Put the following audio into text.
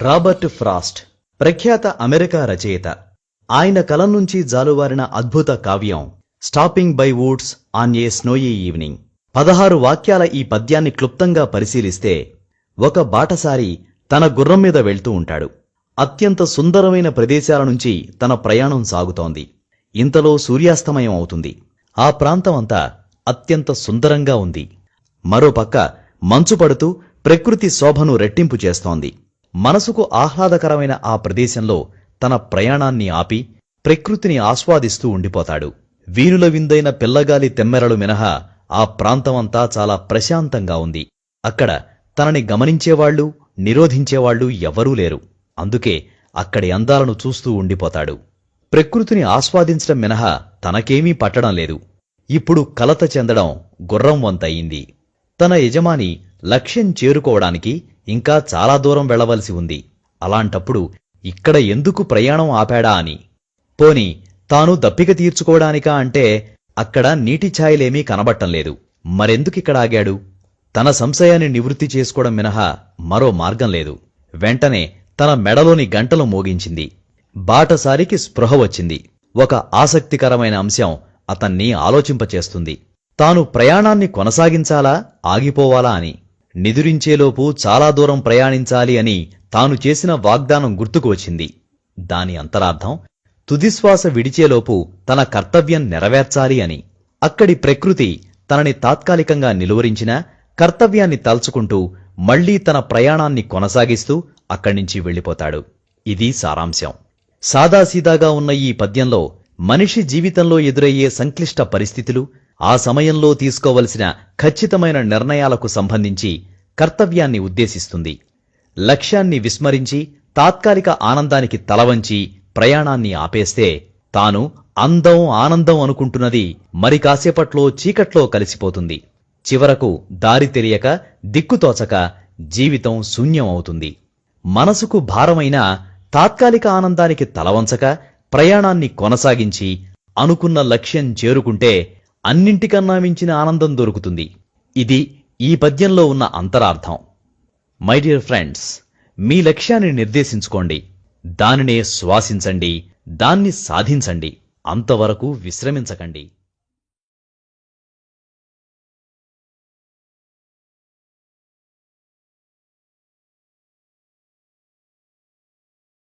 Robert Frost ప్రఖ్యాత America రచయిత. ఆయన కలం నుంచి జాలువారిన అద్భుత కావ్యం stopping by woods on a snowy evening పదహారు వాక్యాల ఈ పద్యాన్ని క్లుప్తంగా పరిశీలిస్తే ఒక బాటసారి తన గుర్రం మీద వెళ్తూ ఉంటాడు. అత్యంత సుందరమైన ప్రదేశాల నుంచి తన ప్రయాణం సాగుతోంది. ఇంతలో సూర్యాస్తమయం అవుతుంది. ఆ ప్రాంతమంతా అత్యంత సుందరంగా ఉంది. మరోపక్క మంచు పడుతూ ప్రకృతి శోభను రెట్టింపు చేస్తోంది. మనసుకు ఆహ్లాదకరమైన ఆ ప్రదేశంలో తన ప్రయాణాన్ని ఆపి ప్రకృతిని ఆస్వాదిస్తూ ఉండిపోతాడు. వీనుల విందైన పిల్లగాలి తెమ్మెరలు మినహా ఆ ప్రాంతమంతా చాలా ప్రశాంతంగా ఉంది. అక్కడ తనని గమనించేవాళ్ళు నిరోధించేవాళ్ళు ఎవరూ లేరు. అందుకే అక్కడి అందాలను చూస్తూ ఉండిపోతాడు. ప్రకృతిని ఆస్వాదించడం మినహా తనకేమీ పట్టడం లేదు. ఇప్పుడు కలత చెందడం గుర్రం వంతయింది. తన యజమాని లక్ష్యం చేరుకోవడానికి ఇంకా చాలా దూరం వెళ్ళవలసి ఉంది. అలాంటప్పుడు ఇక్కడ ఎందుకు ప్రయాణం ఆపాడా అని. పోని తాను దప్పిక తీర్చుకోవడానికా అంటే అక్కడ నీటి ఛాయలేమీ కనబట్టంలేదు మరెందుకిక్కడ ఆగాడు? తన సంశయాన్ని నివృత్తి చేసుకోవడం మినహా మరో మార్గం లేదు. వెంటనే తన మెడలోని గంటలు మోగించింది. బాటసారికి స్పృహ వచ్చింది. ఒక ఆసక్తికరమైన అంశం అతన్ని ఆలోచింపచేస్తుంది. తాను ప్రయాణాన్ని కొనసాగించాలా? ఆగిపోవాలా అని. నిదురించేలోపు చాలా దూరం ప్రయాణించాలి అని తాను చేసిన వాగ్దానం గుర్తుకు వచ్చింది. దాని అంతరార్థం తుదిశ్వాస విడిచేలోపు తన కర్తవ్యం నెరవేర్చాలి అని. అక్కడి ప్రకృతి తనని తాత్కాలికంగా నిలువరించినా కర్తవ్యాన్ని తలుచుకుంటూ మళ్ళీ తన ప్రయాణాన్ని కొనసాగిస్తూ అక్కడ్నుంచి వెళ్ళిపోతాడు. ఇది సారాంశం. సాదాసీదాగా ఉన్న ఈ పద్యంలో మనిషి జీవితంలో ఎదురయ్యే సంక్లిష్ట పరిస్థితులు ఆ సమయంలో తీసుకోవలసిన ఖచ్చితమైన నిర్ణయాలకు సంబంధించి కర్తవ్యాన్ని ఉద్దేశిస్తుంది. లక్ష్యాన్ని విస్మరించి తాత్కాలిక ఆనందానికి తలవంచి ప్రయాణాన్ని ఆపేస్తే తాను అందం ఆనందం అనుకుంటున్నది మరి కాసేపట్లో చీకట్లో కలిసిపోతుంది. చివరకు దారి తెలియక దిక్కుతోచక జీవితం శూన్యం అవుతుంది. మనసుకు భారమైన తాత్కాలిక ఆనందానికి తలవంచక ప్రయాణాన్ని కొనసాగించి అనుకున్న లక్ష్యం చేరుకుంటే అన్నింటికన్నా మించిన ఆనందం దొరుకుతుంది. ఇది ఈ పద్యంలో ఉన్న అంతరార్థం. మై డియర్ ఫ్రెండ్స్ మీ లక్ష్యాన్ని నిర్దేశించుకోండి. దానినే శ్వాసించండి. దాన్ని సాధించండి. అంతవరకు విశ్రమించకండి.